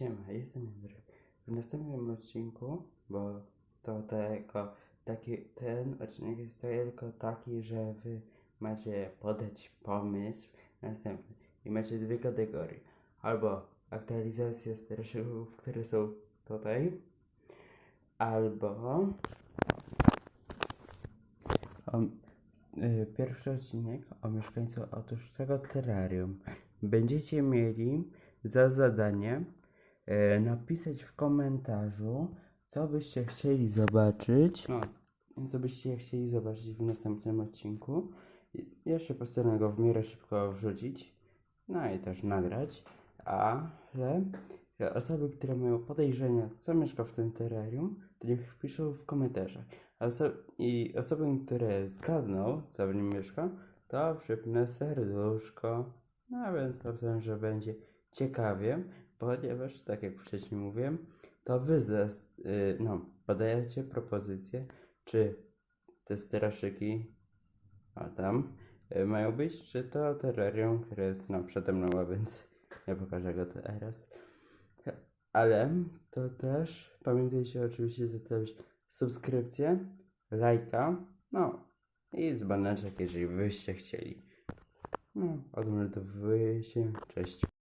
Siema, jestem Jędrek. W następnym odcinku, bo to tylko taki, ten odcinek jest tylko taki, że wy macie podać pomysł następny i macie dwie kategorie. Albo aktualizacja starszych, które są tutaj, albo o, y, pierwszy odcinek o mieszkańcu otóż tego terrarium. Będziecie mieli za zadanie napisać w komentarzu, co byście chcieli zobaczyć. No, co byście chcieli zobaczyć w następnym odcinku. I Jeszcze postaram go w miarę szybko wrzucić, no i też nagrać. Ale e, osoby, które mają podejrzenia, co mieszka w tym terrarium, to niech wpiszą w komentarzach. A oso- I osoby, które zgadną, co w nim mieszka, to przypnę serduszko. No więc obstawiam, że będzie ciekawie, ponieważ, tak jak wcześniej mówiłem, to wy zas- y, no, podajecie propozycje, czy te straszyki, a tam, y, mają być, czy to terrarium, które jest no, przede mną, a więc nie pokażę go teraz. Ale to też pamiętajcie oczywiście zostawić subskrypcję, lajka, no i dzbaneczek, jeżeli byście chcieli. No, odmeldowuję się, cześć.